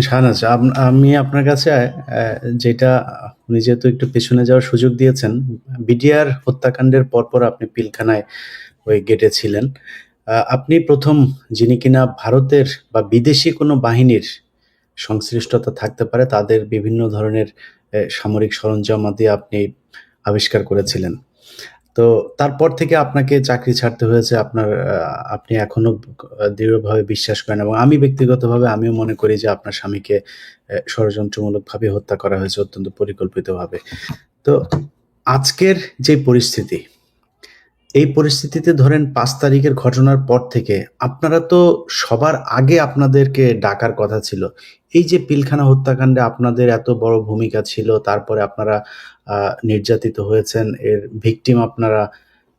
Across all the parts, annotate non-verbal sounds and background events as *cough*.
শাহনাজ আম- আমি আপনার কাছে যেটা আপনি যেহেতু একটু পেছনে যাওয়ার সুযোগ দিয়েছেন, বিডিআর হত্যাকাণ্ডের পরপর আপনি পিলখানায় ওই গেটে ছিলেন। আপনি প্রথম, যিনি কিনা ভারতের বা বিদেশি কোনো বাহিনীর সংশ্লিষ্টতা থাকতে পারে, তাদের বিভিন্ন ধরনের সামরিক সরঞ্জাম আদি আপনি আবিষ্কার করেছিলেন। তো তারপর থেকে আপনাকে চাকরি ছাড়তে হয়েছে আপনার আপনি এখনও দৃঢ়ভাবে বিশ্বাস করেন এবং আমি ব্যক্তিগতভাবে আমিও মনে করি যে আপনার স্বামীকে ষড়যন্ত্রমূলকভাবে হত্যা করা হয়েছে অত্যন্ত পরিকল্পিতভাবে। তো আজকের যে পরিস্থিতি, এই পরিস্থিতিতে ধরেন পাঁচ তারিখের ঘটনার পর থেকে আপনারা তো সবার আগে আপনাদেরকে ডাকার কথা ছিল। এই যে পিলখানা হত্যাকাণ্ডে আপনাদের এত বড় ভূমিকা ছিল, তারপরে আপনারা নির্যাতিত হয়েছেন, এর ভিকটিম আপনারা,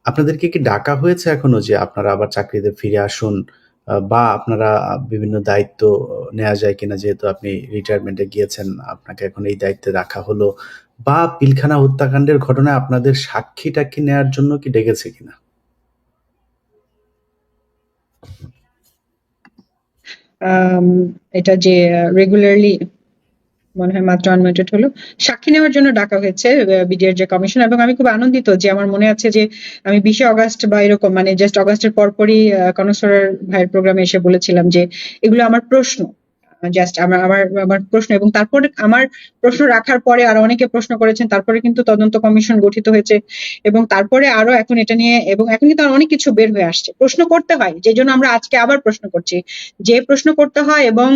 আপনাদেরকে কি ডাকা হয়েছে এখনও যে আপনারা আবার চাকরিতে ফিরে আসুন? বা আপনারা বিভিন্ন দায়িত্ব নেওয়া যায় কিনা যেহেতু আপনি রিটায়ারমেন্টে গিয়েছেন, আপনাকে এখন এই দায়িত্বে রাখা হলো, বা পিলখানা হত্যাকাণ্ডের ঘটনায় আপনাদের সাক্ষী টাক্ষী নেওয়ার জন্য কি ডেকেছে কিনা? এটা যে রেগুলারলি মনে হয় মাত্র আনমিউটেড হলো। সাক্ষী নেওয়ার জন্য ডাকা হয়েছে বিডিআর যে কমিশন এবং আমি খুব আনন্দিত যে আমার মনে আছে যে আমি বিশে অগাস্ট বা এরকম মানে জাস্ট অগাস্টের পরপরই কনসরের ভাইয়ের প্রোগ্রামে এসে বলেছিলাম যে এগুলো আমার প্রশ্ন। জাস্ট আমার আমার আমার প্রশ্ন এবং তারপরে আমার প্রশ্ন রাখার পরে আরও অনেকে প্রশ্ন করেছেন, তারপরে কিন্তু তদন্ত কমিশন গঠিত হয়েছে এবং তারপরে আরও এখন এটা নিয়ে এবং এখন কিন্তু অনেক কিছু বের হয়ে আসছে। প্রশ্ন করতে হয়, যে জন্য আমরা আজকে আবার প্রশ্ন করছি। যে প্রশ্ন করতে হয় এবং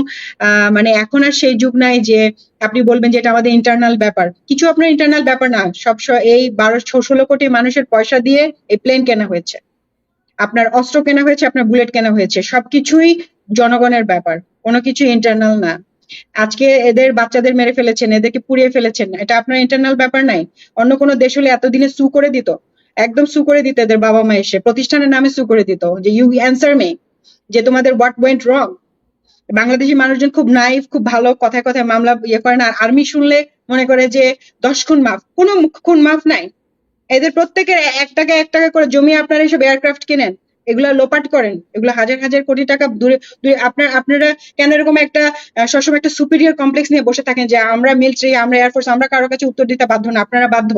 মানে এখন আর সেই যুগ নাই যে আপনি বলবেন যে এটা আমাদের ইন্টারনাল ব্যাপার। কিছু আপনার ইন্টারনাল ব্যাপার না, সব এই বারো ষোলো কোটি মানুষের পয়সা দিয়ে এই প্লেন কেনা হয়েছে। আপনার অস্ত্র কেনা হয়েছে, আপনার বুলেট কেনা হয়েছে, সবকিছুই জনগণের ব্যাপার। কোনো কিছু ইন্টারনাল না। আজকে এদের বাচ্চাদের মেরে ফেলেছেন, এদেরকে পুড়িয়ে ফেলেছেন এটা আপনার ইন্টারনাল ব্যাপার নাই। অন্য কোনো দেশ হলে এতদিনে সু করে দিত। একদম সু করে দিত এদের বাবা মা এসে। প্রতিষ্ঠানের নামে সু করে দিত। যে ইউ অ্যান্সার মে যে তোমাদের হোয়াট ওয়েন্ট রং বাংলাদেশি মানুষজন খুব নাইফ খুব ভালো, কথায় কথায় মামলা ইয়ে করে না। আর্মি শুনলে মনে করে যে দশ খুন মাফ। কোনো খুন মাফ নাই। এদের প্রত্যেকের এক টাকা এক টাকা করে জমি আপনারা এইসব এয়ারক্রাফট কেনেন। এগুলা লোপাট করেন, এগুলো হাজার হাজার কোটি টাকা দূরে দূরে, আপনার, আপনারা কেন এরকম একটা সবসময় একটা সুপিরিয়র কমপ্লেক্স নিয়ে বসে থাকেন যে আমরা মিলিটারি আমরা এয়ারফোর্স আমরা কারও কাছে উত্তর দিতে বাধ্য না, আপনারা বাধ্য।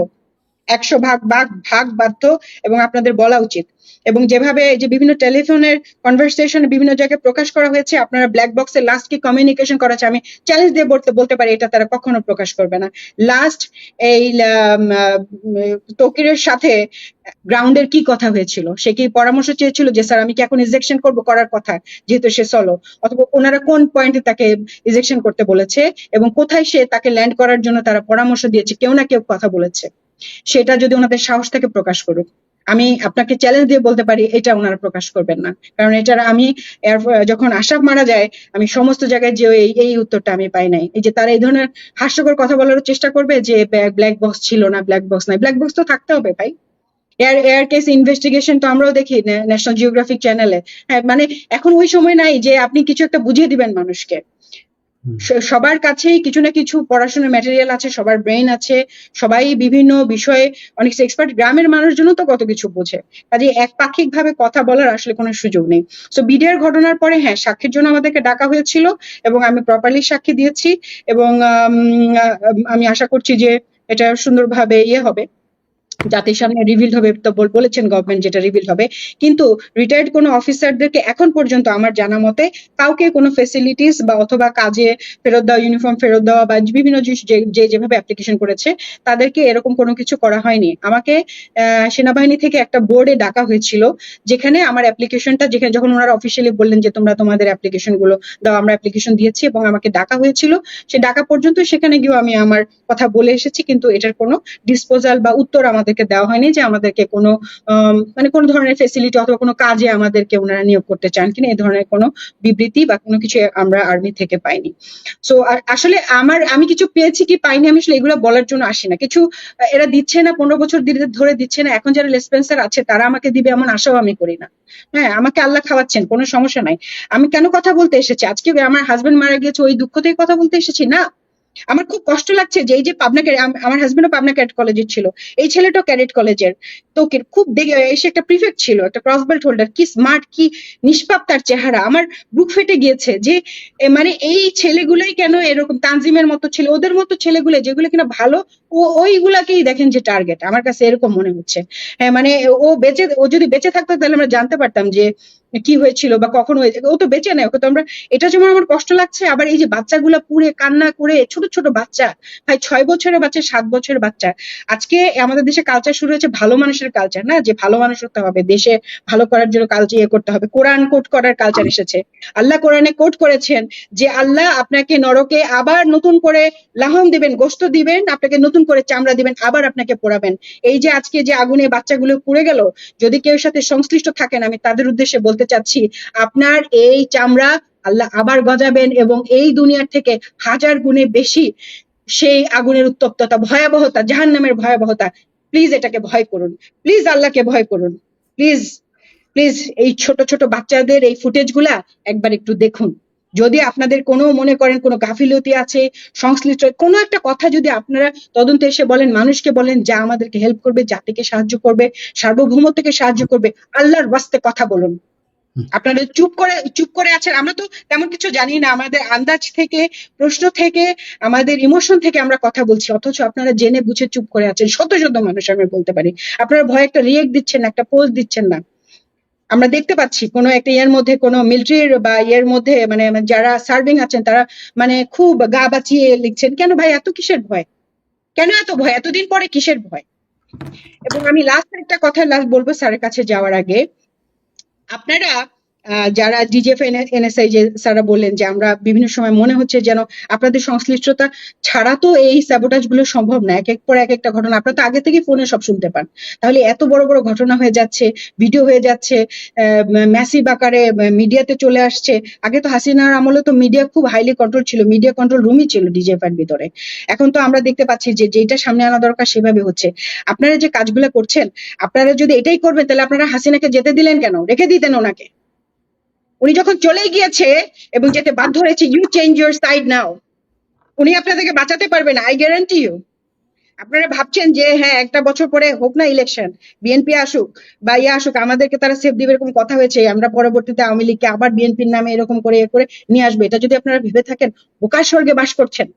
একশো ভাগ ভাগ ভাগ বাধ্য এবং আপনাদের বলা উচিত। এবং যেভাবে যে বিভিন্ন টেলিফোনের কনভারসেশন বিভিন্ন জায়গায় প্রকাশ করা হয়েছে, আপনারা ব্ল্যাক বক্সে লাস্ট কি কমিউনিকেশন করা আমি চ্যালেঞ্জ দিয়ে বলতে বলতে পারি, এটা তারা কখনো প্রকাশ করবে না। লাস্ট এই তকিরের সাথে গ্রাউন্ডের কি কথা হয়েছিল? সে কি পরামর্শ চেয়েছিল যে, স্যার, আমি কি এখন ইজেকশন করব? করার কথা, যেহেতু সে সলো অথবা ওনারা কোন পয়েন্টে তাকে ইজেকশন করতে বলেছে এবং কোথায় সে তাকে ল্যান্ড করার জন্য তারা পরামর্শ দিয়েছে, কেউ না কেউ কথা বলেছে। সেটা যদি ওনাদের সাহস থেকে প্রকাশ করুক। আমি আপনাকে চ্যালেঞ্জ দিয়ে বলতে পারি, এটা ওনারা প্রকাশ করবেন না। কারণ এটার আমি যখন আশাফ মারা যায়, আমি সমস্ত জায়গায় যে এই এই উত্তরটা আমি পাই নাই। এই যে তারা এই ধরনের হাস্যকর কথা বলার চেষ্টা করবে যে ব্ল্যাক বক্স ছিল না ব্ল্যাক বক্স নাই। ব্ল্যাক বক্স তো থাকতে হবে ভাই। এয়ার এয়ার কেস ইনভেস্টিগেশন তো আমরাও দেখি ন্যাশনাল জিওগ্রাফিক চ্যানেলে হ্যাঁ মানে এখন ওই সময় নাই যে আপনি কিছু একটা বুঝিয়ে দিবেন মানুষকে। সবার কাছেই কিছু না কিছু পড়াশোনার ম্যাটেরিয়াল আছে, সবার ব্রেন আছে, সবাই বিভিন্ন বিষয়ে অনেক এক্সপার্ট গ্রামের মানুষজন তো কত কিছু বোঝে। কাজে একপাক্ষিক ভাবে কথা বলার আসলে কোনো সুযোগ নেই। সো বিডিআর ঘটনার পরে হ্যাঁ সাক্ষীর জন্য আমাদেরকে ডাকা হয়েছিল এবং আমি প্রপারলি সাক্ষী দিয়েছি এবং আমি আশা করছি যে এটা সুন্দরভাবে ইয়ে হবে। জাতির সামনে রিভিল হবে, তো বলেছেন গভর্নমেন্ট যেটা রিভিল হবে। কিন্তু রিটায়ার্ড কোনো অফিসারদেরকে এখন পর্যন্ত আমার জানা মতে কাউকে কোনো ফেসিলিটিস বা অথবা কাজে ফেরত দেওয়া ইউনিফর্ম ফেরত দেওয়া বা বিভিন্ন জিনিস যে যেভাবে অ্যাপ্লিকেশন করেছে, তাদেরকে এরকম কোনো কিছু করা হয়নি। আমাকে সেনাবাহিনী থেকে একটা বোর্ডে ডাকা হয়েছিল, যেখানে আমার অ্যাপ্লিকেশনটা যেখানে যখন ওনারা অফিসিয়ালি বললেন যে তোমরা তোমাদের অ্যাপ্লিকেশনগুলো দাও, আমরা অ্যাপ্লিকেশন দিয়েছি এবং আমাকে ডাকা হয়েছিল। সে ডাকা পর্যন্ত সেখানে গিয়েও আমি আমার কথা বলে এসেছি, কিন্তু এটার কোনো ডিসপোজাল বা উত্তর আমাদেরকে দেওয়া হয়নি যে আমাদেরকে কোনো মানে কোনো ধরনের ফেসিলিটি অথবা কোনো কাজে আমাদেরকে ওনারা নিয়োগ করতে চান কিনা এই ধরনের কোনো বিবৃতি বা কোনো কিছু আমরা আর্মি থেকে পাইনি। সো আসলে আমার, আমি কিছু পেয়েছি কি পাইনি, আমি আসলে এগুলো বলার জন্য আসি না। কিছু এরা দিচ্ছে না, পনেরো বছর ধরে- ধরে দিচ্ছে না, এখন যারা লেসপেন্সার আছে তারা আমাকে দিবে এমন আশাও আমি করি না। হ্যাঁ আমাকে আল্লাহ খাওয়াচ্ছেন, কোনো সমস্যা নাই। আমি কেন কথা বলতে এসেছি? আজকে আমার হাজবেন্ড মারা গিয়েছে, ওই দুঃখ থেকে কথা বলতে এসেছি? না। আমার খুব কষ্ট লাগছে যে এই যে পাবনা আমার হাজবেন্ডও পাবনা ক্যাডেট কলেজের ছিল। এই ছেলেটাও ক্যাডেট কলেজের তো খুব দেখে এসে একটা প্রিফেক্ট ছিল, একটা ক্রস বেল্ট হোল্ডার কি স্মার্ট কি নিষ্পাপ তার চেহারা। আমার বুক ফেটে গিয়েছে যে মানে এই ছেলেগুলোই কেন এরকম তানজিমের মতো ছেলে? ওদের মতো ছেলেগুলো, যেগুলো কিনা ভালো, ও ওইগুলাকেই দেখেন যে টার্গেট আমার কাছে এরকম মনে হচ্ছে। হ্যাঁ মানে ও বেঁচে ও যদি বেঁচে থাকতো তাহলে আমরা জানতে পারতাম যে কি হয়েছিল বা কখন হয়েছে? ও তো বেঁচে নেই, ওকে তো আমরা এটা যেমন আমার কষ্ট লাগছে, আবার এই যে বাচ্চাগুলা পুড়ে কান্না করে, ছোট ছোট বাচ্চা, ভাই ছয় বছরের বাচ্চা, সাত বছরের বাচ্চা। আজকে আমাদের দেশে কালচার শুরু হয়েছে ভালো মানুষের কালচার না? যে ভালো মানুষ হতে হবে, দেশে ভালো করার জন্য কালচার ইয়ে করতে হবে। কোরআন কোট করার কালচার এসেছে। আল্লাহ কোরআনে কোট করেছেন যে, আল্লাহ আপনাকে নরকে আবার নতুন করে লাহম দিবেন, গোস্ত দিবেন, আপনাকে নতুন করে চামড়া দিবেন, আবার আপনাকে পোড়াবেন। এই যে আজকে যে আগুনে বাচ্চাগুলো পুড়ে গেল, যদি কেউ সাথে সংশ্লিষ্ট থাকেন, আমি তাদের উদ্দেশ্যে বলতে চাচ্ছি, আপনার এই চামড়া আল্লাহ আবার গজাবেন এবং এই দুনিয়ার থেকে হাজার গুণে বেশি সেই আগুনের উত্তপ্ততা, ভয়াবহতা জাহান নামের ভয়াবহতা প্লিজ এটাকে ভয় করুন। প্লিজ আল্লাহকে ভয় করুন। প্লিজ প্লিজ এই ছোট ছোট বাচ্চাদের এই ফুটেজগুলা একবার একটু দেখুন। যদি আপনাদের কোনো মনে করেন কোনো গাফিলতি আছে, সংশ্লিষ্ট, কোনো একটা কথা যদি আপনারা তদন্তে এসে বলেন, মানুষকে বলেন, যা আমাদেরকে হেল্প করবে, জাতিকে সাহায্য করবে, সার্বভৌমত্বকে সাহায্য করবে, আল্লাহর বাস্তে কথা বলুন। আপনারা চুপ করে চুপ করে আছেন। আমরা তো তেমন কিছু জানি না। আমাদের আন্দাজ থেকে, প্রশ্ন থেকে, আমাদের ইমোশন থেকে আমরা কথা বলছি। অথচ আপনারা জেনে বুঝে চুপ করে আছেন। শত শত মানুষ আমি বলতে পারি। আপনারা ভয় একটা রিয়েক্ট দিচ্ছেন, একটা পোস্ট দিচ্ছেন না। আমরা দেখতে পাচ্ছি কোনো একটা ইয়ের মধ্যে, কোনো মিলিটারির বা ইয়ের মধ্যে মানে যারা সার্ভিং আছেন, তারা মানে খুব গা বাঁচিয়ে লিখছেন, কেন ভাই, এত কিসের ভয়? কেন এত ভয়? এতদিন পরে কিসের ভয়? এবং আমি লাস্ট একটা কথা লাস্ট বলব স্যারের কাছে যাওয়ার আগে। আপনারা যারা ডিজেফ এনএসআই যে স্যারা বললেন যে আমরা বিভিন্ন সময় মনে হচ্ছে যেন আপনাদের সংশ্লিষ্টতা ছাড়া তো এই স্যাবোটাজগুলো সম্ভব না এক এক পর এক একটা ঘটনা। আপনারা তো আগে থেকে ফোনে সব শুনতে পান। তাহলে এত বড় বড় ঘটনা হয়ে যাচ্ছে ভিডিও হয়ে যাচ্ছে ম্যাসিভ আকারে মিডিয়াতে চলে আসছে। আগে তো হাসিনার আমলে তো মিডিয়া খুব হাইলি কন্ট্রোল ছিল মিডিয়া কন্ট্রোল রুমই ছিল ডিজেফ এর ভিতরে। এখন তো আমরা দেখতে পাচ্ছি যে যেটা সামনে আনা দরকার সেভাবে হচ্ছে। আপনারা যে কাজগুলো করছেন, আপনারা যদি এটাই করবেন, তাহলে আপনারা হাসিনাকে যেতে দিলেন কেন? রেখে দিতেন ওনাকে। উনি যখন চলে গিয়েছে এবং যেতে বাধ্য হয়েছে you change your side now উনি আপনাদেরকে বাঁচাতে পারবে না আই গ্যারান্টি ইউ আপনারা ভাবছেন যে হ্যাঁ একটা বছর পরে হোক না ইলেকশন বিএনপি আসুক বা ইয়ে আসুক, আমাদেরকে তারা সেফ দিবে এরকম কথা হয়েছে, আমরা পরবর্তীতে আওয়ামী লীগকে আবার বিএনপির নামে এরকম করে করে নিয়ে আসবে। এটা যদি আপনারা ভেবে থাকেন বোকার স্বর্গে বাস করছেন।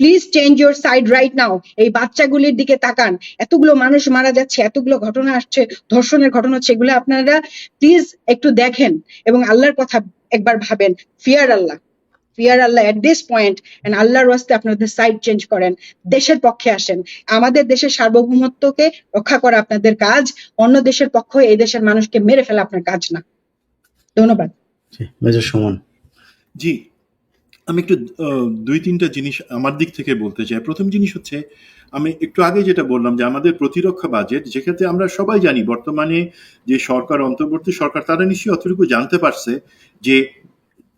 Please change your side right now এই বাচ্চাগুলির দিকে তাকান। এতগুলো মানুষ মারা যাচ্ছে এতগুলো ঘটনা আসছে ধর্ষণের ঘটনা হচ্ছে এগুলো আপনারা প্লিজ একটু দেখেন এবং আল্লাহর কথা একবার ভাবেন। Fear Allah. Fear Allah at this point and আল্লাহর ওয়াস্তে আপনাদের সাইড চেঞ্জ করেন। দেশের পক্ষে আসেন। আমাদের দেশের সার্বভৌমত্বকে রক্ষা করা আপনাদের কাজ। অন্য দেশের পক্ষ এই দেশের মানুষকে মেরে ফেলা আপনার কাজ না। ধন্যবাদ। জি, মেজর সুমন। জি আমি একটু দুই তিনটা জিনিস আমার দিক থেকে বলতে চাই। প্রথম জিনিস হচ্ছে, আমি একটু আগে যেটা বললাম যে আমাদের প্রতিরক্ষা বাজেট যেক্ষেত্রে আমরা সবাই জানি বর্তমানে যে সরকার, অন্তর্বর্তী সরকার, তারা নিশ্চয়ই অতটুকু জানতে পারছে যে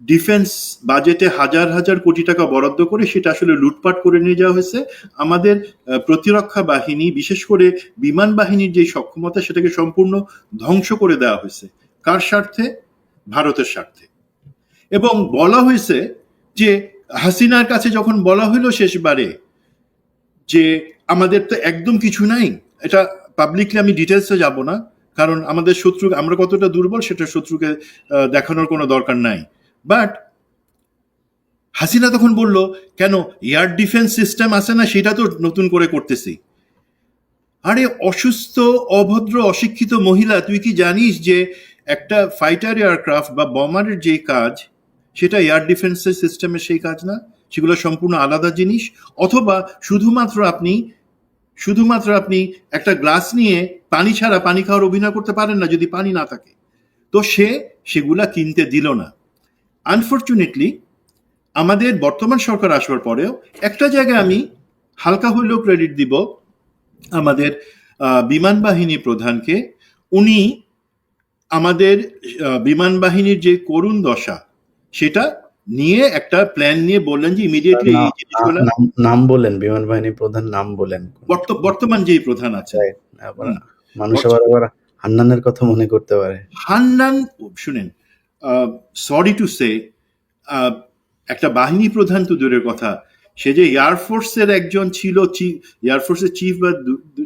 ডিফেন্স বাজেটে হাজার হাজার কোটি টাকা বরাদ্দ করে সেটা আসলে লুটপাট করে নিয়ে যাওয়া হয়েছে। আমাদের প্রতিরক্ষা বাহিনী, বিশেষ করে বিমান বাহিনীর যে সক্ষমতা, সেটাকে সম্পূর্ণ ধ্বংস করে দেওয়া হয়েছে। কার স্বার্থে? ভারতের স্বার্থে। এবং বলা হয়েছে যে হাসিনার কাছে যখন বলা হলো শেষবারে যে আমাদের তো একদম কিছু নাই, এটা পাবলিকলি আমি ডিটেলসে যাব না, কারণ আমাদের শত্রু, আমরা কতটা দুর্বল সেটা শত্রুকে দেখানোর কোনো দরকার নাই। বাট হাসিনা তখন বলল, কেন এয়ার ডিফেন্স সিস্টেম আছে না, সেটা তো নতুন করে করতেছি। আরে, অসুস্থ, অভদ্র, অশিক্ষিত মহিলা, তুই কি জানিস যে একটা ফাইটার এয়ারক্রাফট বা বমারের যে কাজ সেটা এয়ার ডিফেন্সের সিস্টেমের সেই কাজ না। সেগুলো সম্পূর্ণ আলাদা জিনিস। অথবা শুধুমাত্র আপনি শুধুমাত্র আপনি একটা গ্লাস নিয়ে পানি ছাড়া পানি খাওয়ার অভিনয় করতে পারেন না যদি পানি না থাকে। তো সে সেগুলা কিনতে দিল না। আনফর্চুনেটলি আমাদের বর্তমান সরকার আসবার পরেও একটা জায়গায় আমি হালকা হইলেও ক্রেডিট দিব আমাদের বিমান বাহিনী প্রধানকে। উনি আমাদের বিমান বাহিনীর যে করুণ দশা সেটা নিয়ে একটা প্ল্যান নিয়ে বললেন যে ইমিডিয়েটলি এই জিনিসগুলো নাম- বলেন বিমান বাহিনী প্রধান নাম বলেন। বর্ত- বর্তমান যেই প্রধান আছে। মানুষ আবার আবার হান্নানের কথা মনে করতে পারে। হান্নান শুনেন সরি টু সে একটা বাহিনী প্রধান তো দূরের কথা। সে যে এয়ারফোর্সের একজন ছিল এয়ারফোর্সের চিফ বা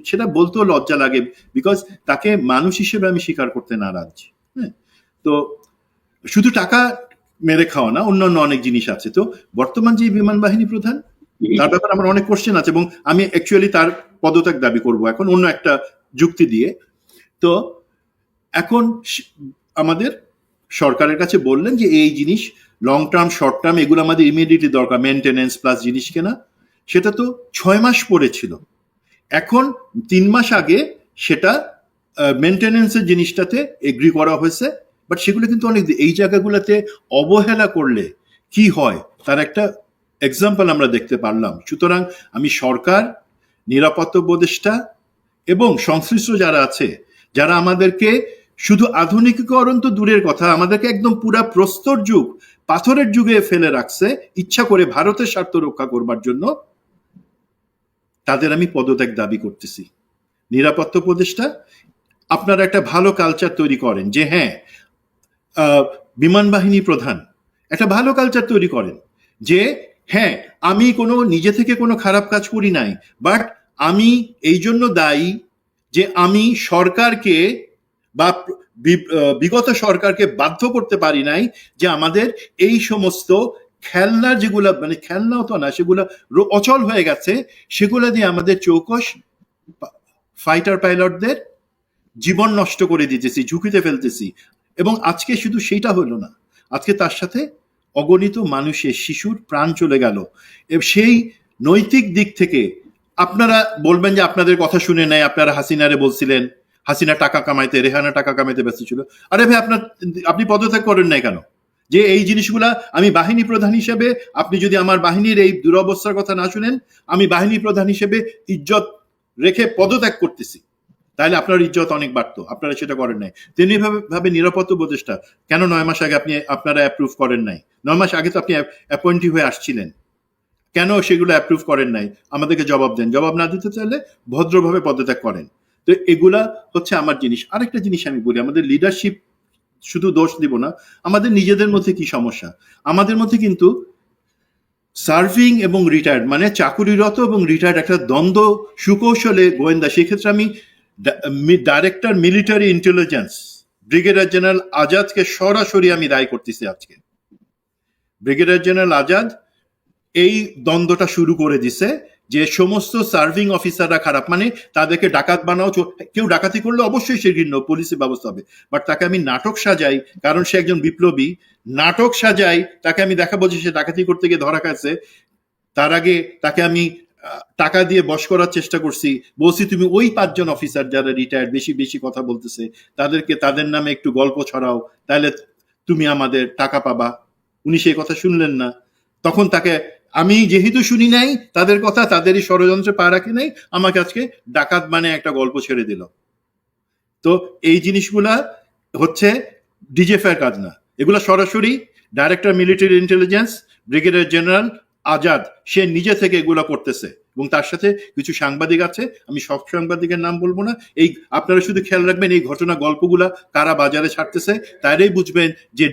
সেটা বলতেও লজ্জা লাগে বিকজ তাকে মানুষ হিসেবে আমি স্বীকার করতে নারাজ। হ্যাঁ তো শুধু টাকা মেরে খাওয়া না, অন্যান্য অনেক জিনিস আছে। তো বর্তমান যে বিমান বাহিনী প্রধান, তার ব্যাপারে আমার অনেক কোশ্চেন আছে এবং আমি অ্যাকচুয়ালি তার পদত্যাগ দাবি করব এখন অন্য একটা যুক্তি দিয়ে। তো এখন আমাদের সরকারের কাছে বললেন যে এই জিনিস লং টার্ম শর্ট টার্ম এগুলো আমাদের ইমিডিয়েটলি দরকার মেনটেনেন্স প্লাস জিনিস কেনা। সেটা তো ছয় মাস পড়েছিল এখন তিন মাস আগে সেটা মেনটেনেন্সের জিনিসটাতে এগ্রি করা হয়েছে। বাট সেগুলো কিন্তু অনেক এই জায়গাগুলোতে অবহেলা করলে কি হয়? তার একটা এক্সাম্পল আমরা দেখতে পারলাম। সুতরাং আমি সরকার, নিরাপত্তা উপদেষ্টা এবং সংশ্লিষ্ট যারা আছে, যারা আমাদেরকে শুধু আধুনিকীকরণ তো দূরের কথা, আমাদেরকে একদম পুরা প্রস্তর যুগ, পাথরের যুগে ফেলে রাখছে, ইচ্ছা করে ভারতের স্বার্থ রক্ষা করবার জন্য, তাদের আমি পদত্যাগ দাবি করতেছি। নিরাপত্তা উপদেষ্টা, আপনারা একটা ভালো কালচার তৈরি করেন যে হ্যাঁ বিমান বাহিনী প্রধান। একটা ভালো কালচার তৈরি করেন যে হ্যাঁ আমি কোনো, নিজে থেকে কোনো খারাপ কাজ করি নাই বাট আমি এই জন্য দায়ী যে আমি সরকারকে বা বিগত সরকারকে বাধ্য করতে পারি নাই যে আমাদের এই সমস্ত খেলনা যেগুলা মানে খেলনাও তো না, সেগুলা অচল হয়ে গেছে, সেগুলা দিয়ে আমাদের চৌকস ফাইটার পাইলটদের জীবন নষ্ট করে দিতেছি, ঝুঁকিতে ফেলতেছি। এবং আজকে শুধু সেইটা হলো না, আজকে তার সাথে অগণিত মানুষের শিশুর প্রাণ চলে গেল। সেই নৈতিক দিক থেকে আপনারা বলবেন যে আপনাদের কথা শুনে নেয়, আপনারা হাসিনারে বলছিলেন, হাসিনা টাকা কামাইতে, রেহানা টাকা কামাইতে ব্যস্ত ছিল। আরে ভাই, আপনার, আপনি পদত্যাগ করেন নাই কেন? যে এই জিনিসগুলা আমি বাহিনী প্রধান হিসেবে, আপনি যদি আমার বাহিনীর এই দুরবস্থার কথা না শুনেন, আমি বাহিনী প্রধান হিসেবে ইজ্জত রেখে পদত্যাগ করতেছি। তাহলে আপনার ইজ্জত অনেক বাড়তো, আপনারা সেটা করেন নাই। তেমনি ভাবে নিরাপত্তা উপদেষ্টা, কেন নয় মাস আগে আপনি আপনারা অ্যাপ্রুভ করেন নাই? নয় মাস আগে তো আপনি অ্যাপয়েন্টি হয়ে আসছিলেন। কেন সেগুলো অ্যাপ্রুভ করেন নাই? আমাদেরকে জবাব দেন। জবাব না দিতে চাইলে ভদ্রভাবে পদত্যাগ করেন। তো এগুলা হচ্ছে আমার জিনিস। আরেকটা জিনিস আমি বলি, আমাদের লিডারশিপ শুধু দোষ দিব না, আমাদের নিজেদের মধ্যে কি সমস্যা? আমাদের মধ্যে কিন্তু সার্ভিং এবং রিটায়ার্ড মানে চাকুরিরত এবং রিটায়ার্ড একটা দ্বন্দ্ব, সুকৌশলে গোয়েন্দা। সেক্ষেত্রে আমি director military intelligence brigadier general আজাদকে সরাসরি আমি দায়ী করতেছি আজকে। ব্রিগেডিয়ার জেনারেল আজাদ এই দ্বন্দ্বটা শুরু করে দিছে যে সমস্ত সার্ভিং অফিসাররা খারাপ মানে তাদেরকে ডাকাত বানাও কেউ ডাকাতি করলে অবশ্যই সে ঘৃণ্য পুলিশি ব্যবস্থা হবে। বাট তাকে আমি নাটক সাজাই, কারণ সে একজন বিপ্লবী। নাটক সাজাই, তাকে আমি দেখাবো যে সে ডাকাতি করতে গিয়ে ধরা খাচ্ছে তার আগে তাকে আমি টাকা দিয়ে বশ করার চেষ্টা করছি। বলছি, তুমি ওই পাঁচজন অফিসার যারা রিটায়ার্ড বেশি বেশি কথা বলতেছে, তাদেরকে, তাদের নামে একটু গল্প ছড়াও, তাহলে তুমি আমাদের টাকা পাবা। উনি সেই কথা শুনলেন না। তখন তাকে, আমি যেহেতু শুনি নাই, তাদের কথা, তাদেরই ষড়যন্ত্রে পা রাখি নাই, আমাকে আজকে ডাকাত মানে একটা গল্প ছেড়ে দিল। তো এই জিনিসগুলা হচ্ছে ডিজেফের কাজ না। এগুলো সরাসরি director military intelligence brigadier general Azad সে নিজে থেকে এগুলো করতেছে এবং তার সাথে কিছু সাংবাদিক আছে আমি সব সাংবাদিকের নাম বলব না। এই আপনারা শুধু খেয়াল রাখবেন এই ঘটনা গল্পগুলা কারা বাজারে ছাড়তেছে তাইলেই বুঝবেন যে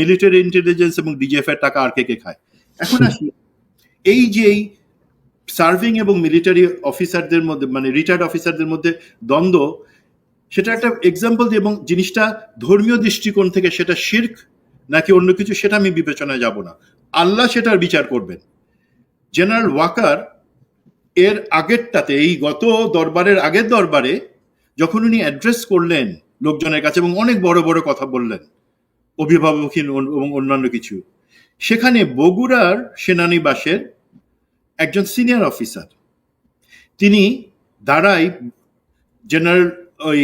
মিলিটারি ইন্টেলিজেন্স এবং ডিজিএফ এর টাকা আর কে কে খায়। এখন আসি এই যে এই সার্ভিং এবং মিলিটারি অফিসারদের মধ্যে মানে রিটায়ার্ড অফিসারদের মধ্যে দ্বন্দ্ব সেটা একটা এক্সাম্পল দিয়ে এবং জিনিসটা ধর্মীয় দৃষ্টিকোণ থেকে সেটা শির্ক নাকি অন্য কিছু সেটা আমি বিবেচনায় যাব না। আল্লাহ সেটার বিচার করবেন। জেনারেল ওয়াকার এর আগেরটাতে, এই গত দরবারের আগের দরবারে যখন উনি অ্যাড্রেস করলেন লোকজনের কাছে এবং অনেক বড় বড় কথা বললেন অভিভাবকহীন এবং অন্যান্য কিছু, সেখানে বগুড়ার সেনানিবাসের একজন সিনিয়র অফিসার তিনি দাঁড়াই জেনারেল ওই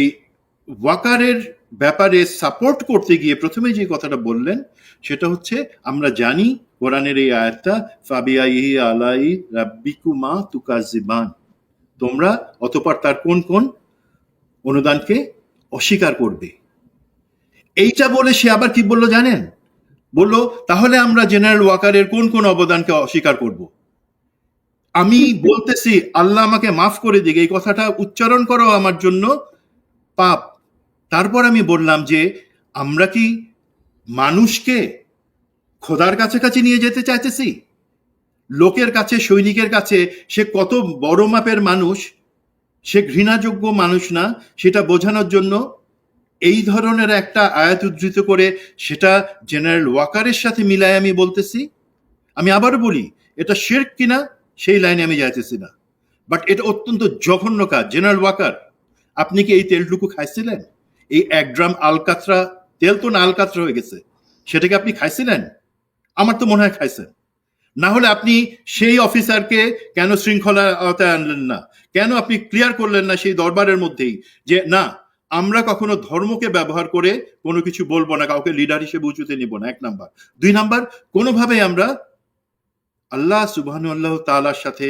ওয়াকারের ব্যাপারে সাপোর্ট করতে গিয়ে প্রথমে যে কথাটা বললেন, সেটা হচ্ছে, আমরা জানি কোরআনের এই আয়াতটা ফাবিয়াই আলাই রাব্বিকুমা তুকাজিবান তোমরা অতপর তার কোন কোন অনুদানকে অস্বীকার করবে। এইটা বলে সে আবার কি বলল জানেন? বলল, তাহলে আমরা জেনারেল ওয়াকারের কোন কোন অবদানকে অস্বীকার করব? আমি বলতেছি, আল্লাহ আমাকে মাফ করে দিকে, এই কথাটা উচ্চারণ করো আমার জন্য। পাপ। তারপর আমি বললাম যে, আমরা কি মানুষকে খোদার কাছাকাছি নিয়ে যেতে চাইতেছি লোকের কাছে, সৈনিকের কাছে সে কত বড় মাপের মানুষ? সে ঘৃণাযোগ্য মানুষ না? সেটা বোঝানোর জন্য এই ধরনের একটা আয়াত উদ্ধৃত করে সেটা জেনারেল ওয়াকারের সাথে মিলায় আমি বলতেছি। আমি আবারও বলি, এটা শেরক কিনা সেই লাইনে আমি যাইতেছি না। বাট এটা অত্যন্ত জঘন্য কাজ। জেনারেল ওয়াকার, আপনি কি এই তেলটুকু খাইছিলেন? এই এক ড্রাম আলকাতরা, তেল তো না আলকাতরা হয়ে গেছে, সেটাকে আপনি খাইছিলেন? আমার তো মনে হয় খাইছেন। না হলে আপনি সেই অফিসারকে কেন শৃঙ্খলা আওতায় আনলেন না? কেন আপনি ক্লিয়ার করলেন না সেই দরবারের মধ্যেই যে, না, আমরা কখনো ধর্মকে ব্যবহার করে কোনো কিছু বলব না, কাউকে লিডার হিসেবে উঁচুতে নিব না। এক নাম্বার। দুই নাম্বার কোনোভাবে আমরা আল্লাহ সুবাহ আল্লাহ তালার সাথে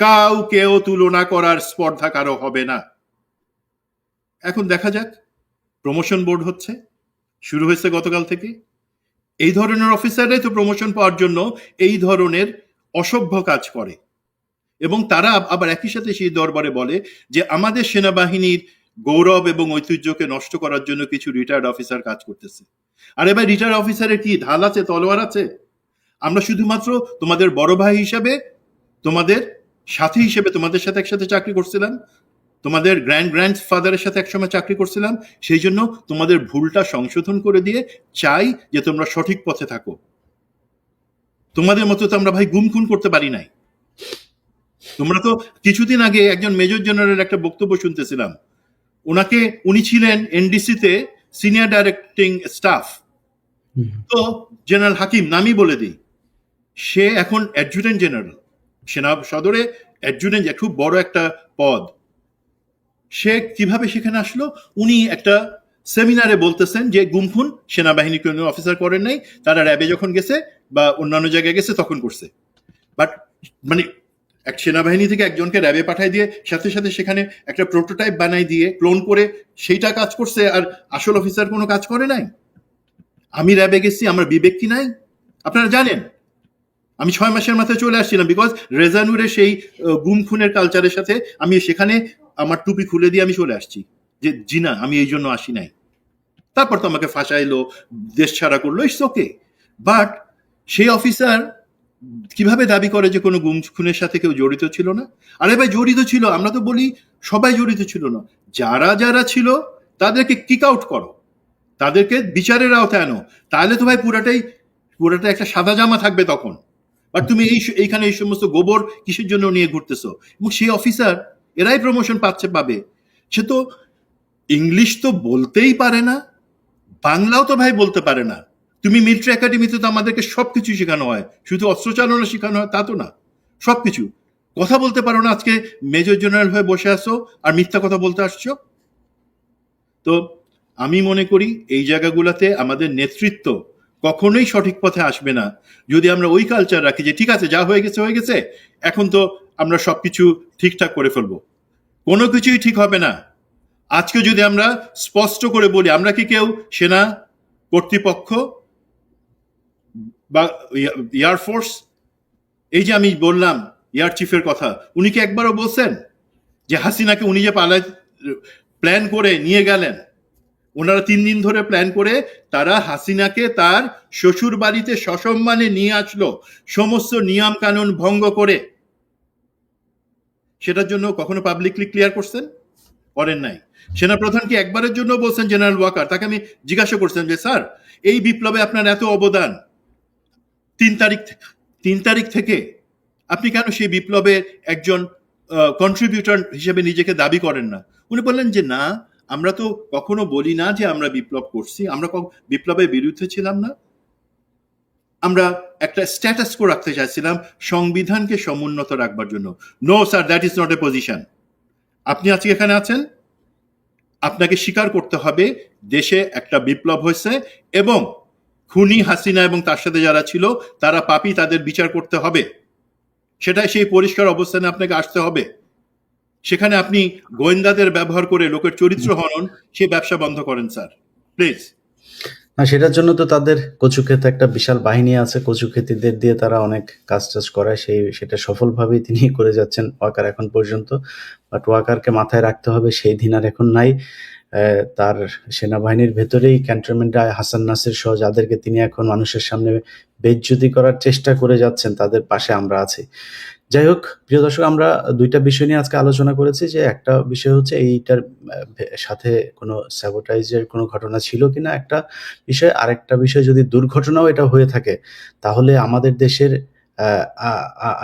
কাউকেও তুলনা করার স্পর্ধা কারও হবে না। এখন দেখা যাক প্রমোশন বোর্ড হচ্ছে, শুরু হয়েছে গতকাল থেকে। এই ধরনের অফিসাররাই তো প্রমোশন পাওয়ার জন্য এই ধরনের অসভ্য কাজ করে। এবং তারা আবার একই সাথে সেই দরবারে বলে যে, আমাদের সেনাবাহিনীর গৌরব এবং ঐতিহ্যকে নষ্ট করার জন্য কিছু রিটায়ার্ড অফিসার কাজ করতেছে। আর এবার রিটায়ার্ড অফিসারের কি ঢাল আছে, তলোয়ার আছে? আমরা শুধুমাত্র তোমাদের বড় ভাই হিসাবে, তোমাদের সাথী হিসেবে তোমাদের সাথে একসাথে চাকরি করছিলাম। তোমাদের গ্র্যান্ড গ্র্যান্ড ফাদারের সাথে একসময় চাকরি করছিলাম সেই জন্য তোমাদের ভুলটা সংশোধন করে দিয়ে চাই যে তোমরা সঠিক পথে থাকো। তোমাদের মতো তো আমরা ভাই গুম খুন করতে পারি নাই। তোমরা তো কিছুদিন আগে একজন মেজর জেনারেল একটা বক্তব্য শুনতেছিলাম। ওনাকে উনি ছিলেন এনডিসিতে সিনিয়র ডাইরেক্টিং স্টাফ তো জেনারেল হাকিম নামই বলে দিই সে এখন অ্যাডজুটেন্ট জেনারেল সেনা সদরে অ্যাডজুটেন্ট খুব বড় একটা পদ। সে কীভাবে সেখানে আসলো? উনি একটা সেমিনারে বলতেছেন যে, গুমখুন সেনাবাহিনী কোনো অফিসার করেন নাই। তারা র্যাবে যখন গেছে বা অন্যান্য জায়গায় গেছে তখন করছে। বাট মানে এক সেনাবাহিনী থেকে একজনকে র্যাবে পাঠাই দিয়ে সাথে সাথে সেখানে একটা প্রোটোটাইপ বানাই দিয়ে ক্লোন করে সেইটা কাজ করছে আর আসল অফিসার কোনো কাজ করে নাই? আমি র্যাবে গেছি, আমার বিবেক কি নাই? আপনারা জানেন। আমি ছয় মাসের মাথায় চলে আসছিলাম বিকজ রেজানুরের সেই গুম খুনের কালচারের সাথে আমি সেখানে আমার টুপি খুলে দিয়ে আমি চলে আসছি। যে, জি না, আমি এই জন্য আসি নাই। তারপর তো আমাকে ফাঁসাইলো, দেশ ছাড়া করল, ইটস ওকে। বাট সেই অফিসার কীভাবে দাবি করে যে কোনো গুম খুনের সাথে কেউ জড়িত ছিল না? আরে ভাই, জড়িত ছিল, আমরা তো বলি সবাই জড়িত ছিল না। যারা যারা ছিল, তাদেরকে কিক আউট করো। তাদেরকে বিচারের আওতায় আনো। তাহলে তো ভাই পুরাটাই, পুরাটা একটা সাদা জামা থাকবে তখন। বাট তুমি এই, এইখানে এই সমস্ত গোবর কিসের জন্য নিয়ে ঘুরতেছো? এবং সেই অফিসার এরাই প্রমোশন পাচ্ছে, পাবে। সে তো ইংলিশ তো বলতেই পারে না, বাংলাও তো ভাই বলতে পারে না। তুমি মিলিটারি একাডেমিতে তো আমাদেরকে সব কিছু শেখানো হয়, শুধু অস্ত্র চালনা শেখানো হয়, তা তো না। সব কিছু কথা বলতে পারো না আজকে মেজর জেনারেল হয়ে বসে আসো আর মিথ্যা কথা বলতে আসছো। তো আমি মনে করি এই জায়গাগুলোতে আমাদের নেতৃত্ব কখনোই সঠিক পথে আসবে না। যদি আমরা ওই কালচার রাখি যে, ঠিক আছে, যা হয়ে গেছে হয়ে গেছে, এখন তো আমরা সব কিছু ঠিকঠাক করে ফেলব। কোনো কিছুই ঠিক হবে না। আজকে যদি আমরা স্পষ্ট করে বলি, আমরা কি কেউ? সেনা? কর্তৃপক্ষ? বা এয়ারফোর্স এই যে আমি বললাম এয়ার চিফের কথা, উনি কি একবারও বলছেন যে হাসিনাকে উনি যে পালায় প্ল্যান করে নিয়ে গেলেন? ওনারা তিন দিন ধরে প্ল্যান করে তারা হাসিনাকে তার শ্বশুর বাড়িতে সসম্মানে নিয়ে আসলো, সমস্ত নিয়ম কানুন ভঙ্গ করে। সেটার জন্য কখনো পাবলিকলি ক্লিয়ার করছেন? করেন নাই। সেনাপ্রধান কি একবারের জন্য বলছেন জেনারেল ওয়াকার তাকে আমি জিজ্ঞাসা করছেন যে স্যার এই বিপ্লবে আপনার এত অবদান, তিন তারিখ তিন তারিখ থেকে আপনি কেন সেই বিপ্লবের একজন কন্ট্রিবিউটর হিসেবে নিজেকে দাবি করেন না? উনি বললেন যে, না, আমরা তো কখনো বলি না যে আমরা বিপ্লব করছি, আমরা বিপ্লবের বিরুদ্ধে ছিলাম না। আমরা একটা স্ট্যাটাস কো রাখতে চাইছিলাম সংবিধানকে সমুন্নত রাখবার জন্য। No sir that is not a position আপনি আজকে এখানে আছেন। আপনাকে স্বীকার করতে হবে, দেশে একটা বিপ্লব হয়েছে এবং খুনি হাসিনা এবং তার সাথে যারা ছিল, তারা পাপি তাদের বিচার করতে হবে। সেটাই সেই পরিষ্কার অবস্থানে আপনাকে আসতে হবে। সেখানে আপনি গোয়েন্দাদের ব্যবহার করে লোকের চরিত্র হনন সেই ব্যবসা বন্ধ করেন স্যার প্লিজ সেটার জন্য তো তাদের কচুক্ষেতে একটা বিশাল বাহিনী আছে, কচুক্ষেতিদের দিয়ে তারা অনেক কাজ টাজ করায়, সেই, সেটা সফলভাবেই তিনি করে যাচ্ছেন ওয়াকার এখন পর্যন্ত। বাট ওয়াকারকে মাথায় রাখতে হবে, সেই দিন আর এখন নাই। তার সেনাবাহিনীর ভেতরেই ক্যান্টনমেন্টে হাসান নাসির সহ যাদেরকে তিনি এখন মানুষের সামনে বেজ্জতি করার চেষ্টা করে যাচ্ছেন, তাদের পাশে আমরা আছি। যাই হোক, প্রিয় দর্শক, আমরা দুইটা বিষয় নিয়ে আজকে আলোচনা করেছি যে একটা বিষয় হচ্ছে এইটার সাথে কোনো স্যাবোটাইজের কোনো ঘটনা ছিল কিনা একটা বিষয়। আরেকটা বিষয়, যদি দুর্ঘটনাও এটা হয়ে থাকে, তাহলে আমাদের দেশের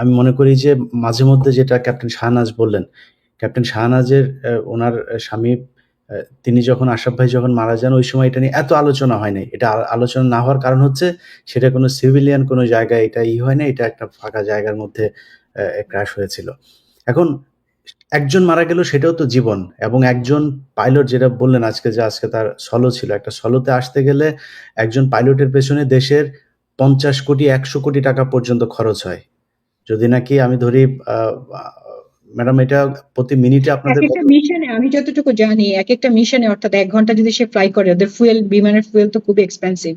আমি মনে করি যে মাঝে মধ্যে যেটা ক্যাপ্টেন শাহনাজ বললেন, ক্যাপ্টেন শাহনাজের ওনার স্বামী তিনি যখন আশরাফ ভাই যখন মারা যান, ওই সময় এটা নিয়ে এত আলোচনা হয় নাই। এটা আলোচনা না হওয়ার কারণ হচ্ছে, সেটা কোনো সিভিলিয়ান কোনো জায়গায় এটা ই হয় না, এটা একটা ফাঁকা জায়গার মধ্যে ক্র্যাশ হয়েছিল। এখন একজন মারা গেল, সেটাও তো জীবন। এবং একজন পাইলট যেটা বললেন আজকে যে আজকে তার সলো ছিল, একটা সলোতে আসতে গেলে একজন পাইলটের পেছনে দেশের পঞ্চাশ কোটি, একশো কোটি টাকা পর্যন্ত খরচ হয়। যদি নাকি আমি ধরি ম্যাডাম এটা প্রতি মিনিটে আপনাদের মিশনে আমি যতটুকু জানি এক একটা মিশনে অর্থাৎ এক ঘণ্টা যদি সে ফ্লাই করে ওদের ফুয়েল বিমানের ফুয়েল তো খুবই এক্সপেন্সিভ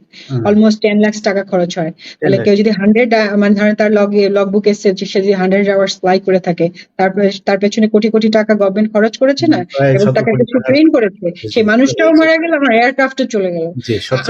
অলমোস্ট টেন লাখ টাকা খরচ হয়। তাহলে কেউ যদি হান্ড্রেড মানে ধরেন তার লগ লগ বুক এসছে যে সে যদি হান্ড্রেড আওয়ার্স ফ্লাই করে থাকে তারপরে তার পেছনে কোটি কোটি টাকা গভর্নমেন্ট খরচ করেছে না? এবং তাকে কিছু ট্রেন করেছে। সেই মানুষটাও মারা গেল আমার এয়ারক্রাফটও চলে গেল।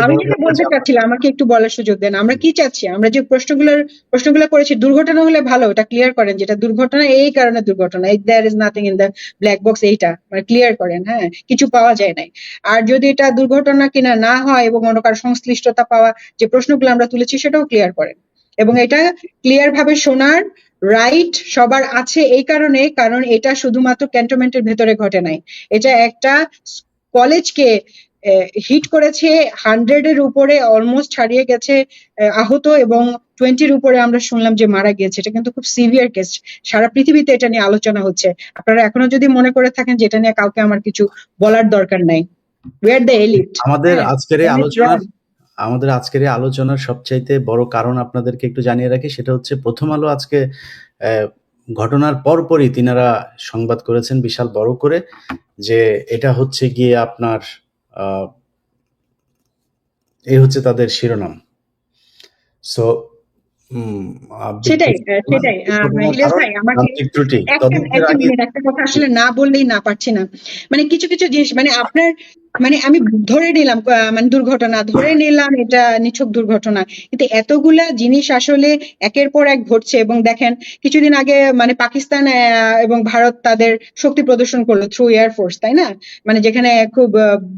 আমি যেটা বলতে চাচ্ছিলাম আমাকে একটু বলার সুযোগ দেন। আমরা কি চাচ্ছি? আমরা যে প্রশ্নগুলোর প্রশ্নগুলো করেছি দুর্ঘটনা হলে ভালো এটা ক্লিয়ার করেন যেটা দুর্ঘটনা এই কারণে দুর্ঘটনা। There is nothing in the black box এইটা মানে ক্লিয়ার করেন হ্যাঁ কিছু পাওয়া যায় নাই। আর যদি এটা দুর্ঘটনা কিনা না হয় এবং অন্য কারও সংশ্লিষ্টতা পাওয়া যে প্রশ্নগুলো আমরা তুলেছি সেটাও ক্লিয়ার করেন। এবং এটা ক্লিয়ার ভাবে শোনার রাইট সবার আছে এই কারণে, কারণ এটা শুধুমাত্র ক্যান্টনমেন্টের ভেতরে ঘটে নাই। এটা একটা কলেজকে হিট করেছে হান্ড্রেড এর উপরে অলমোস্ট ছাড়িয়ে গেছে আহ, আহত এবং টোয়েন্টির উপরে আমরা শুনলাম যে মারা গিয়েছে। এটা কিন্তু খুব সিভিয়ার কেস সারা পৃথিবীতে এটা নিয়ে আলোচনা হচ্ছে। আপনারা এখনও যদি মনে করে থাকেন যে এটা নিয়ে কাউকে আমার কিছু বলার দরকার নাই। ওয়ার দ্য এলিট আমাদের হ্যাঁ, আজকের আলোচনার আমাদের আজকের এই আলোচনার সবচাইতে বড় কারণ আপনাদেরকে একটু জানিয়ে রাখি সেটা হচ্ছে প্রথম আলো আজকে আহ, ঘটনার পরপরই তিনারা সংবাদ করেছেন বিশাল বড় করে যে এটা হচ্ছে গিয়ে আপনার এই হচ্ছে তাদের শিরোনাম। সো সেটাই সেটাই মিনিট একটা কথা আসলে না বললেই না পারছি না। মানে কিছু কিছু জিনিস মানে আপনার মানে আমি ধরে নিলাম মানে দুর্ঘটনা, ধরে নিলাম এটা নিছক দুর্ঘটনা। কিন্তু এতগুলা জিনিস আসলে একের পর এক ঘটছে এবং দেখেন, কিছুদিন আগে মানে পাকিস্তান এবং ভারত তাদের শক্তি প্রদর্শন করল থ্রু এয়ারফোর্স তাই না? মানে যেখানে খুব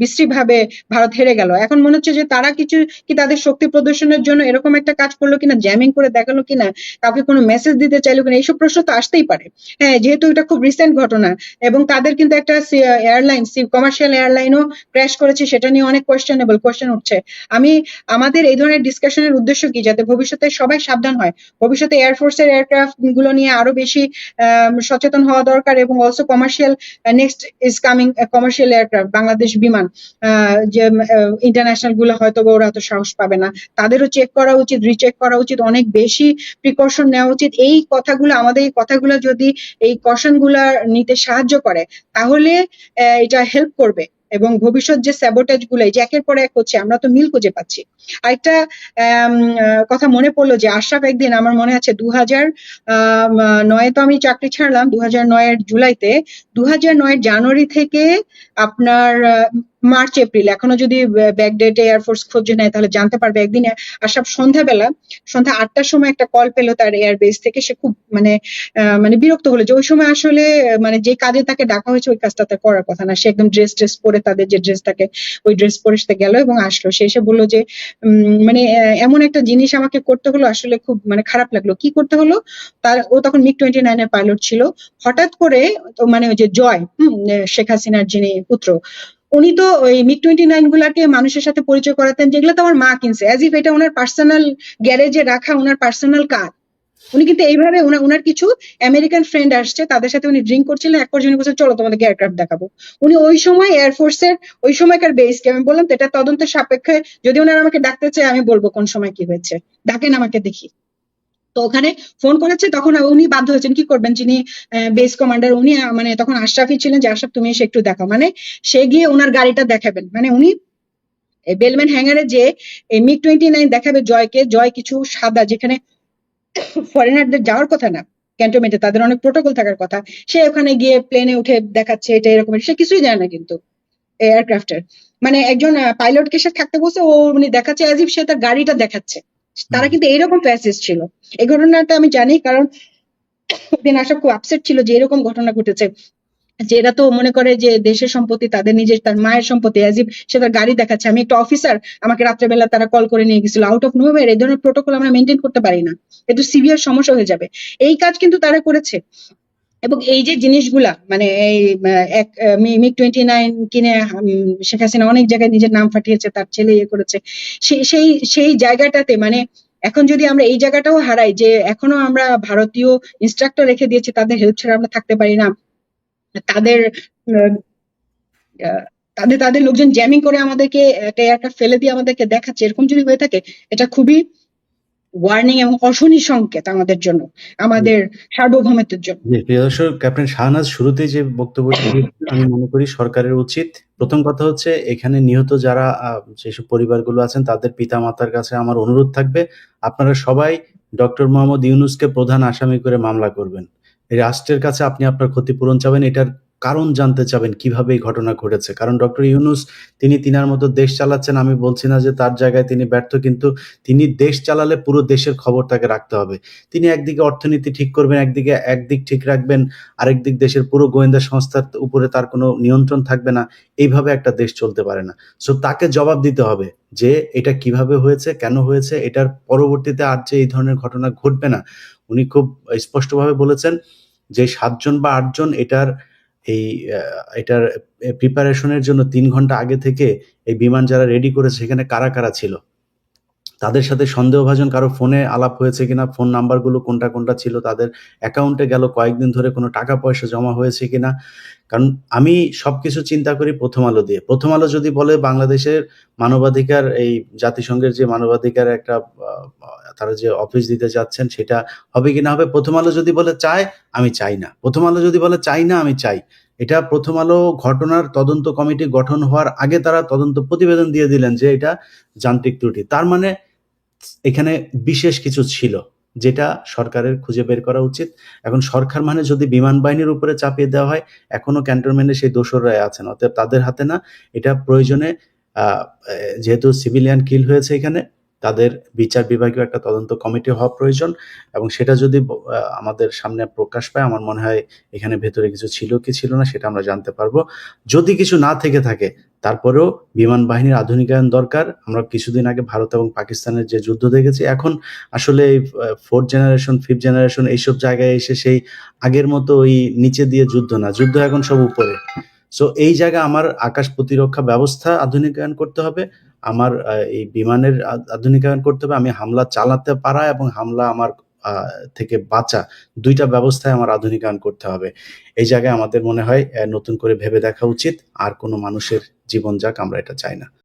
বিশ্রী ভাবে ভারত হেরে গেল। এখন মনে হচ্ছে যে তারা কিছু কি তাদের শক্তি প্রদর্শনের জন্য এরকম একটা কাজ করল কিনা জ্যামিং করে দেখাল কিনা, কাউকে কোনো মেসেজ দিতে চাইলো কিনা, এইসব প্রশ্ন তো আসতেই পারে। হ্যাঁ যেহেতু এটা খুব রিসেন্ট ঘটনা, এবং তাদের কিন্তু একটা এয়ারলাইন কমার্শিয়াল এয়ারলাইনও ক্র্যাশ করেছে, সেটা নিয়ে অনেক কোয়েশ্চেনেবল কোয়েশ্চেন উঠছে। আমি, আমাদের এই ধরনের ডিসকাশনের উদ্দেশ্য কি? যাতে ভবিষ্যতে সবাই সাবধান হয়। ভবিষ্যতে এয়ারফোর্সের এয়ারক্রাফটগুলো নিয়ে আরও বেশি সচেতন হওয়া দরকার এবং also commercial next is coming commercial aircraft Bangladesh Biman যে ইন্টারন্যাশনালগুলো হয়তো ওরা তো সাহস পাবে না। তাদেরও চেক করা উচিত রিচেক করা উচিত, অনেক বেশি প্রিকশন নেওয়া উচিত। এই কথাগুলো, আমাদের এই কথাগুলো যদি এই কশনগুলা নিতে সাহায্য করে, তাহলে এটা হেল্প করবে। এবং ভবিষ্যৎ যে স্যাবোটেজগুলো, এই যে একের পর এক হচ্ছে, আমরা তো মিল খুঁজে পাচ্ছি। আরেকটা কথা মনে পড়ল যে আশরাফ একদিন আমার মনে আছে দু হাজার নয়ে তো আমি চাকরি ছাড়লাম দু হাজার নয়ের জুলাইতে। দু হাজার নয়ের জানুয়ারি থেকে আপনার মার্চ এপ্রিল। এখনও যদি ব্যাক ব্যাকডেটে এয়ারফোর্স খোঁজ নেয় তাহলে জানতে পারবে একদিন। আশরাফ সন্ধ্যাবেলা সন্ধ্যা আটটার সময় একটা কল পেল তার এয়ারবেস থেকে। সে খুব মানে মানে বিরক্ত হলো যে ওই সময় আসলে মানে যে কাজে তাকে ডাকা হয়েছে ওই কাজটা তার করার কথা না। সে একদম ড্রেস ড্রেস পরে তাদের যে ড্রেস থাকে ওই ড্রেস পরে সে গেল এবং আসলো। সে এসে বলল যে মানে এমন একটা জিনিস আমাকে করতে হলো আসলে খুব মানে খারাপ লাগল। কি করতে হলো? তার ও তখন মিগ টোয়েন্টি নাইনের পাইলট ছিল। হঠাৎ করে মানে ওই যে জয় হুম, শেখ হাসিনার যিনি পুত্র উনি তো ওই মিগ টোয়েন্টি নাইন গুলাকে মানুষের সাথে পরিচয় করাতেন যেগুলো তো আমার মা কিনছে অ্যাজ ইফ এটা ওনার পার্সোনাল গ্যারেজে রাখা ওনার পার্সোনাল কার উনি কিন্তু এইভাবে ওনার কিছু আমেরিকান ফ্রেন্ড আসছে, তাদের সাথে উনি ড্রিঙ্ক করছিলেন, এক পর্যন্ত বলছেন, চলো তোমাদেরকে এয়ারক্রাফট দেখাবো। উনি ওই সময় এয়ারফোর্সের ওই সময়কার বেসকে আমি বললাম, তো এটা তদন্তের সাপেক্ষে যদি ওনারা আমাকে ডাকতে চায়, আমি বলব কোন সময় কি হয়েছে। ডাকেন আমাকে দেখি। তো ওখানে ফোন করেছে, তখন উনি বাধ্য হয়েছেন, কি করবেন? যিনি বেস কমান্ডার উনি মানে তখন আশরাফি ছিলেন, যে, আশরাফ, তুমি এসে একটু দেখো মানে সে গিয়ে ওনার গাড়িটা দেখাবেন। মানে উনি বেলম্যান হ্যাঙ্গারে যে মিগ টোয়েন্টি নাইন দেখাবে জয়কে, জয় কিছু সাদা, যেখানে ফরেনারদের যাওয়ার কথা না ক্যান্টনমেন্টে তাদের অনেক প্রোটোকল থাকার কথা, সে ওখানে গিয়ে প্লেনে উঠে দেখাচ্ছে, এটা এরকম, সে কিছুই জানে না কিন্তু এয়ারক্রাফটের মানে একজন পাইলটকে সে থাকতে বসে ও মানে দেখাচ্ছে অ্যাজ ইফ সে তার গাড়িটা দেখাচ্ছে। তারা কিন্তু এইরকম প্যাসেজ ছিল। এই ঘটনাটা আমি জানি কারণ দিন আশা খুব আপসেট ছিল যে এরকম ঘটনা ঘটেছে। যে এরা তো মনে করে যে দেশের সম্পত্তি তাদের নিজের তার মায়ের সম্পত্তি অ্যাজিব ইফ সে তার গাড়ি দেখাচ্ছে। আমি একটা অফিসার আমাকে রাত্রেবেলা তারা কল করে নিয়ে গেছিল। আউট অফ নোভের এই ধরনের প্রোটোকল আমরা মেনটেন করতে পারি না। একটু সিভিয়ার সমস্যা হয়ে যাবে। এই কাজ কিন্তু তারা করেছে। এবং এই যে জিনিসগুলা মানে এই এক মিগ টোয়েন্টি নাইন কিনে শেখ হাসিনা অনেক জায়গায় নিজের নাম ফাটিয়েছে, তার ছেলে ইয়ে করেছে। সেই সেই জায়গাটাতে মানে এখন যদি আমরা এই জায়গাটাও হারাই যে এখনও আমরা ভারতীয় ইনস্ট্রাক্টর রেখে দিয়েছি, তাদের হেল্প ছাড়া আমরা থাকতে পারি না। তাদের তাদের তাদের লোকজন জ্যামিং করে আমাদেরকে একটা ফেলে দিয়ে আমাদেরকে দেখাচ্ছে। এরকম যদি হয়ে থাকে, এটা খুবই ওয়ার্নিং এবং অশনি সংকেত আমাদের জন্য আমাদের সার্বভৌমত্বের জন্য। প্রিয় দর্শক ক্যাপ্টেন শাহনাজ শুরুতেই যে বক্তব্যটি *coughs* দিয়েছেন, আমি মনে করি সরকারের উচিত। প্রথম কথা হচ্ছে এখানে নিহত যারা আহ, যেসব পরিবারগুলো আছেন তাদের পিতা মাতার কাছে আমার অনুরোধ থাকবে আপনারা সবাই ডক্টর মোহাম্মদ ইউনুসকে প্রধান আসামি করে মামলা করবেন। রাষ্ট্রের কাছে আপনি আপনার ক্ষতিপূরণ চাবেন এটার কারণ জানতে চাবেন কীভাবে এই ঘটনা ঘটেছে। কারণ ডক্টর ইউনুস, তিনি তিনার মতো দেশ চালাচ্ছেন, আমি বলছি না যে তার জায়গায় তিনি ব্যর্থ, কিন্তু তিনি দেশ চালালে পুরো দেশের খবর তাকে রাখতে হবে। তিনি একদিকে অর্থনীতি ঠিক করবেন, একদিকে একদিক ঠিক রাখবেন আরেক দিক দেশের পুরো গোয়েন্দা সংস্থার উপরে তার কোনো নিয়ন্ত্রণ থাকবে না। এইভাবে একটা দেশ চলতে পারে না। সো তাকে জবাব দিতে হবে যে এটা কীভাবে হয়েছে, কেন হয়েছে, এটার পরবর্তীতে আর যে এই ধরনের ঘটনা ঘটবে না। উনি খুব স্পষ্টভাবে বলেছেন যে সাতজন বা আটজন এটার এই এটার প্রিপারেশনের জন্য তিন ঘণ্টা আগে থেকে এই বিমান যারা রেডি করেছে, সেখানে কারা কারা ছিল? তাদের সাথে সন্দেহভাজন কারও ফোনে আলাপ হয়েছে কিনা ফোন নাম্বারগুলো কোনটা কোনটা ছিল, তাদের অ্যাকাউন্টে গেল, কয়েকদিন ধরে কোনো টাকা পয়সা জমা হয়েছে কিনা? কারণ আমি সব কিছু চিন্তা করি প্রথম আলো দিয়ে। প্রথম আলো যদি বলে বাংলাদেশের মানবাধিকার, এই জাতিসংঘের যে মানবাধিকার একটা তারা যে অফিস দিতে যাচ্ছেন সেটা হবে কি না হবে? প্রথম আলো যদি বলে চায়, আমি চাই না। প্রথম আলো যদি বলে চাই না, আমি চাই। এটা প্রথম আলো ঘটনার তদন্ত কমিটি গঠন হওয়ার আগে তারা তদন্ত প্রতিবেদন দিয়ে দিলেন যে এটা যান্ত্রিক ত্রুটি। তার মানে এখানে বিশেষ কিছু ছিল যেটা সরকারের খুঁজে বের করা উচিত। এখন সরকার মানে যদি বিমান বাহিনীর উপরে চাপিয়ে দেওয়া হয়, এখনও ক্যান্টনমেন্টে সেই দোসররাই আছেন, অতএব তাদের হাতে না এটা প্রয়োজনে যেহেতু সিভিলিয়ান কিল হয়েছে এখানে তাদের বিচার বিভাগীয় একটা তদন্ত কমিটি হওয়া প্রয়োজন এবং সেটা যদি আমাদের সামনে প্রকাশ পায়, আমার মনে হয় এখানে ভেতরে কিছু ছিল কি ছিল না সেটা আমরা জানতে পারব। যদি কিছু না থেকে থাকে, তারপরেও বিমান বাহিনীর আধুনিকায়ন দরকার। আমরা কিছুদিন আগে ভারত এবং পাকিস্তানের যে যুদ্ধ দেখেছি, এখন আসলে এই ফোর্থ জেনারেশন ফিফথ জেনারেশন এইসব জায়গায় এসে সেই আগের মতো ওই নিচে দিয়ে যুদ্ধ না, যুদ্ধ এখন সব উপরে। সো এই জায়গা আমার আকাশ প্রতিরক্ষা ব্যবস্থা আধুনিকায়ন করতে হবে। আমার এই বিমানের আধুনিকায়ন করতে হবে। আমি হামলা চালাতে পারা এবং হামলা আমার থেকে বাঁচা দুইটা ব্যবস্থায় আমার আধুনিকায়ন করতে হবে। এই জায়গায় আমাদের মনে হয় নতুন করে ভেবে দেখা উচিত। আর কোনো মানুষের জীবন যাক আমরা এটা চাই না।